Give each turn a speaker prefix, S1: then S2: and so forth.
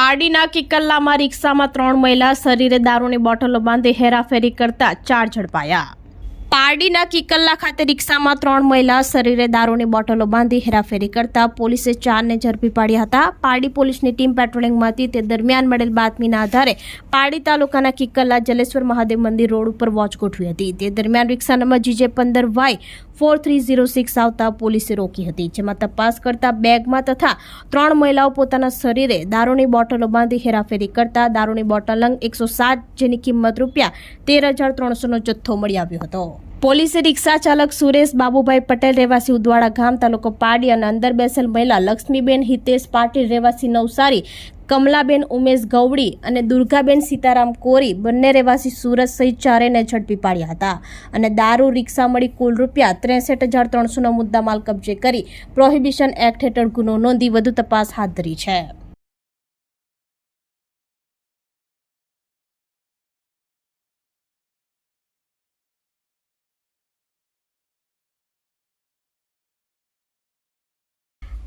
S1: પારડીના કિકલ્લામાં રિક્ષામાં ત્રણ મહિલા શરીરે દારૂની બોટલો બાંધી હેરાફેરી કરતા ચાર ઝડપાયા. પારડીના કિકલ્લા ખાતે રિક્ષામાં ત્રણ મહિલા શરીરે દારૂની બોટલો બાંધી હેરાફેરી કરતા પોલીસે ચારને ઝડપી પાડ્યા હતા. પારડી પોલીસની ટીમ પેટ્રોલિંગમાં હતી તે દરમિયાન મળેલ બાતમીના આધારે પારડી તાલુકાના કિકલ્લા જલેશ્વર મહાદેવ મંદિર રોડ ઉપર વોચ ગોઠવી હતી. તે દરમિયાન રિક્ષા નંબર જીજે પંદર Y four three zero six આવતા પોલીસે રોકી હતી, જેમાં તપાસ કરતા બેગમાં તથા ત્રણ મહિલાઓ પોતાના શરીરે દારૂની બોટલો બાંધી હેરાફેરી કરતા દારૂની બોટલ અંગ એકસો સાત જેની કિંમત રૂપિયા તેર હજાર ત્રણસોનો જથ્થો મળી આવ્યો હતો. પોલીસે રિક્ષા ચાલક સુરેશ બાબુભાઈ પટેલ રહેવાસી ઉદવાડા ગામ તાલુકો પાડી અને અંદર બેસેલ મહિલા લક્ષ્મીબેન, હિતેશ પાટીલ રહેવાસી નવસારી, કમલાબેન ઉમેશ ગૌડી અને દુર્ગાબેન સીતારામ કોરી બંને રહેવાસી સુરત સહિત ચારેને ઝડપી પાડ્યા હતા અને દારૂ, રિક્ષા મળી કુલ રૂપિયા ત્રેસઠ હજાર ત્રણસોનો મુદ્દામાલ કબજે કરી પ્રોહિબિશન એક્ટ હેઠળ ગુનો નોંધી વધુ તપાસ હાથ ધરી છે.